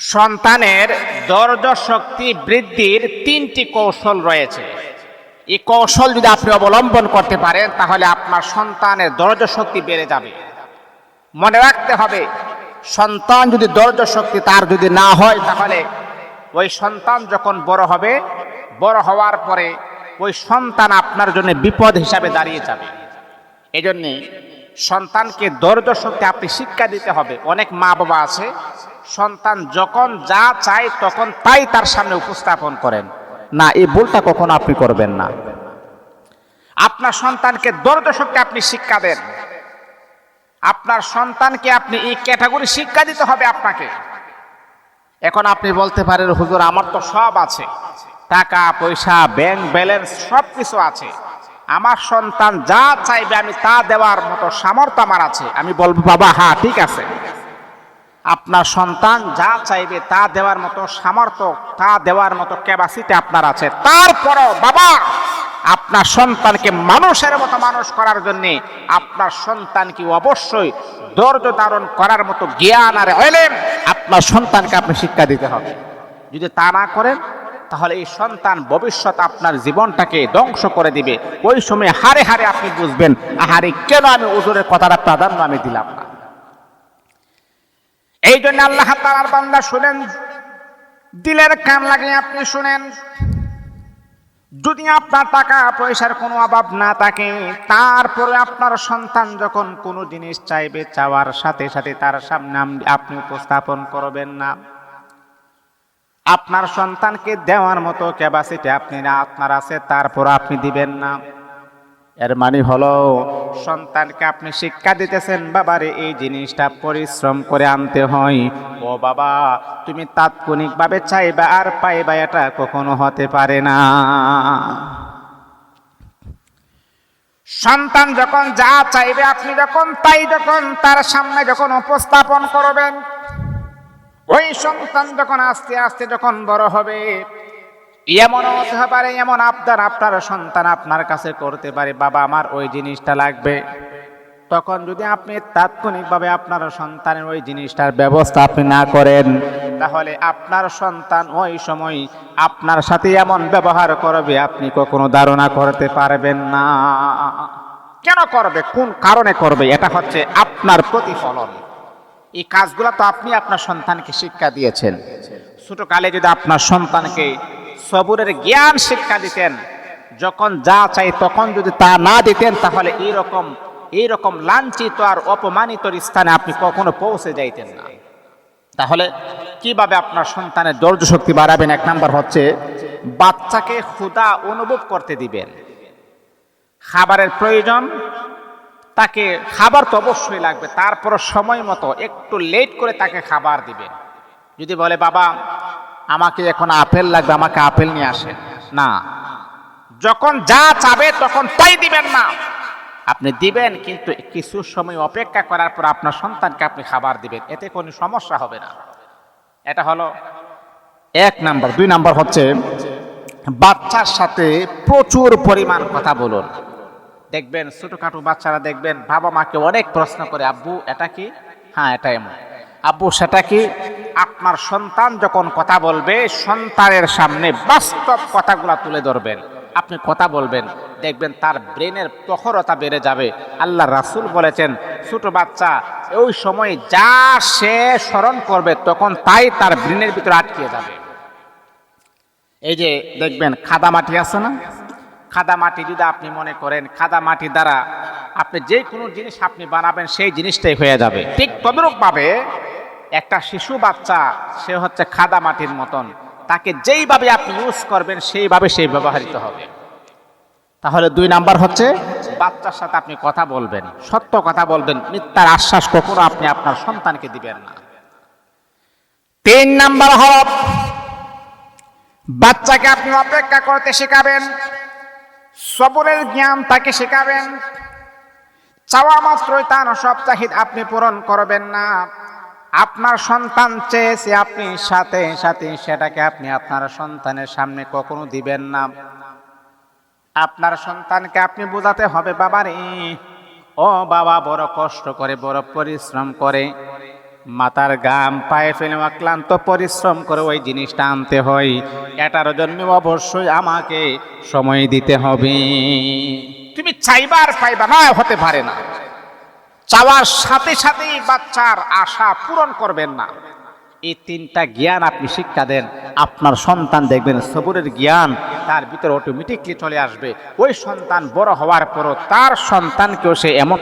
সন্তানের দর্জ শক্তি বৃদ্ধির তিনটি কৌশল রয়েছে। এই কৌশল যদি আপনি অবলম্বন করতে পারেন, তাহলে আপনার সন্তানের দর্জ শক্তি বেড়ে যাবে। মনে রাখতে হবে, সন্তান যদি দর্জ শক্তি তার যদি না হয়, তাহলে ওই সন্তান যখন বড় হবে, বড় হওয়ার পরে ওই সন্তান আপনার জন্য বিপদ হিসাবে দাঁড়িয়ে যাবে। এই জন্যে সন্তানকে দর্জ শক্তি আপনি শিক্ষা দিতে হবে। অনেক মা বাবা আছে সন্তান যখন যা চায় তখন তাই তার সামনে উপস্থাপন করেন। না, এই ভুলটা কখনো আপনি করবেন না। আপনার সন্তানকে দর্জ শক্তি আপনি শিক্ষা দেন। আপনার সন্তানকে আপনি এই ক্যাটাগরি শিক্ষা দিতে হবে আপনাকে। এখন আপনি বলতে পারেন, হুজুর, আমার তো সব আছে। টাকা, পয়সা ব্যাংক ব্যালেন্স সব কিছু আছে। আমার সন্তান যা চাইবে আমি তা দেওয়ার মতো সামর্থ্য আমার আছে। আমি বলব, বাবা হ্যাঁ ঠিক আছে। আপনার সন্তান যা চাইবে তা দেওয়ার মতো সামর্থ্য, তা দেওয়ার মতো ক্যাপাসিটি আপনার আছে। তারপরও বাবা, আপনার সন্তানকে মানুষের মতো মানুষ করার জন্য আপনার সন্তানকে অবশ্যই ধৈর্য ধারণ করার মতো জ্ঞান আর এলেম আপনার সন্তানকে আপনি শিক্ষা দিতে হবে। যদি তা না করেন, তাহলে এই সন্তান ভবিষ্যৎ আপনার জীবনটাকে ধ্বংস করে দিবে। ওই সময় হারে হারে আপনি বুঝবেন, আহারে কেন আমি ওজনের কথাটা প্রাধান্য আমি দিলাম না? এই জন্য আল্লাহ তালার বান্দা শুনেন, দিলের কান লাগিয়ে আপনি শুনেন। যদি আপনার টাকা পয়সার কোনো অভাব না থাকে, তারপরে আপনার সন্তান যখন কোনো জিনিস চাইবে, চাওয়ার সাথে সাথে তার সামনে আপনি উপস্থাপন করবেন না। আপনার সন্তানকে দেওয়ার মতো ক্যাপাসিটি আপনি না আপনার আছে, তারপর আপনি দিবেন না। এর মানে হলো সন্তানকে আপনি শিক্ষা দিতেছেন, বাবারে, এই জিনিসটা পরিশ্রম করে আনতে হয়। ও বাবা, তুমি তাৎক্ষণিকভাবে চাইবা আর পাইবা, এটা কখনো হতে পারে না। সন্তান যখন যা চাইবে, আপনি যখন তাই যখন তার সামনে যখন উপস্থাপন করবেন, ওই সন্তান যখন আস্তে আস্তে যখন বড় হবে এমন হতে পারে, এমন আপনার আপনার সন্তান আপনার কাছে করতে পারে, বাবা, আমার ওই জিনিসটা লাগবে। তখন যদি আপনি তাৎক্ষণিকভাবে আপনার সন্তানের ওই জিনিসটার ব্যবস্থা আপনি না করেন, তাহলে আপনার সন্তান ওই সময় আপনার সাথে এমন ব্যবহার করবে, আপনি কখনো ধারণা করতে পারবেন না। কেন করবে? কোন কারণে করবে? এটা হচ্ছে আপনার প্রতিফলন। এই কাজগুলো তো আপনি আপনার সন্তানকে শিক্ষা দিয়েছেন। ছোটকালে যদি আপনার সন্তানকে সবুরের জ্ঞান শিক্ষা দিতেন। যখন যা চাই তখন যদি তা না দিতেন, তাহলে এইরকম এইরকম লাঞ্ছিত আর অপমানিত স্থানে আপনি কখনো পৌঁছে যাইতেন না। তাহলে কীভাবে আপনার সন্তানের ধৈর্য শক্তি বাড়াবেন? এক নাম্বার হচ্ছে, বাচ্চাকে ক্ষুধা অনুভব করতে দিবেন। খাবারের প্রয়োজন, তাকে খাবার তো অবশ্যই লাগবে তারপর সময় মতো একটু লেট করে তাকে খাবার দিবেন। যদি বলে, বাবা আমাকে এখন আপেল লাগবে, আমাকে আপেল নিয়ে আসেন। না। যখন যা চাবে তখন তাই দিবেন না। আপনি দিবেন কিন্তু কিছু সময় অপেক্ষা করার পর আপনার সন্তানকে আপনি খাবার দিবেন। এতে কোনো সমস্যা হবে না। এটা হলো এক নাম্বার। দুই নাম্বার হচ্ছে, বাচ্চার সাথে প্রচুর পরিমাণ কথা বলুন। দেখবেন ছোটোখাটো বাচ্চারা দেখবেন বাবা মাকে অনেক প্রশ্ন করে, আব্বু, এটা কি? হ্যাঁ এটা এমন। আব্বু, সেটা কি? আপনার সন্তান যখন কথা বলবে, সন্তানের সামনে বাস্তব কথাগুলো তুলে ধরবেন। আপনি কথা বলবেন, দেখবেন তার ব্রেনের প্রখরতা বেড়ে যাবে। আল্লাহ রাসুল বলেছেন, ছোট বাচ্চা, ওই সময় যা সে স্মরণ করবে, তখন তাই তার ব্রেনের ভিতরে আটকে যাবে। এই যে, দেখবেন খাদা মাটি আছে না? খাদা মাটি যদি আপনি মনে করেন, খাদা মাটি দ্বারা আপনি যে কোনো জিনিস আপনি বানাবেন, সেই জিনিসটাই হয়ে যাবে। ঠিক তদরূপভাবে একটা শিশু বাচ্চা, সে হচ্ছে খাদা মাটির মতন। তাকে যেইভাবে আপনি ইউজ করবেন, সেইভাবে সেই ব্যবহৃত হবে। তাহলে দুই নাম্বার হচ্ছে, বাচ্চার সাথে আপনি কথা বলবেন, সত্য কথা বলবেন, মিথ্যার আশ্বাস কখনো আপনি আপনার সন্তানকে দিবেন না। তিন নাম্বার হল, বাচ্চাকে আপনি অপেক্ষা করতে শেখাবেন, সবরের জ্ঞান তাকে শেখাবেন, চাওয়া মাত্রই তার সব চাহিদা আপনি পূরণ করবেন না। আপনার সন্তান চেয়েছে আপনি সাথে সাথে সেটাকে আপনি আপনার সন্তানের সামনে কখনো দিবেন না। আপনার সন্তানকে আপনি বোঝাতে হবে, বাবারে। ও বাবা, বড় কষ্ট করে, বড় পরিশ্রম করে। মাথার গাম পায়ে ফেলে ক্লান্ত পরিশ্রম করে ওই জিনিসটা আনতে হয়। এটার জন্য অবশ্যই আমাকে সময় দিতে হবে। তুমি চাইবার পাইবা না, হতে পারে না। চাওয়ার সাথে সাথেই বাচ্চার আশা পূরণ করবেন না। এই তিনটা জ্ঞান আপনি শিক্ষা দেন, আপনার সন্তান দেখবেন সবুরের জ্ঞান, তার ভিতরে অটোমেটিকলি চলে আসবে। ওই সন্তান বড় হওয়ার পরও তার সন্তানকেও সে এমন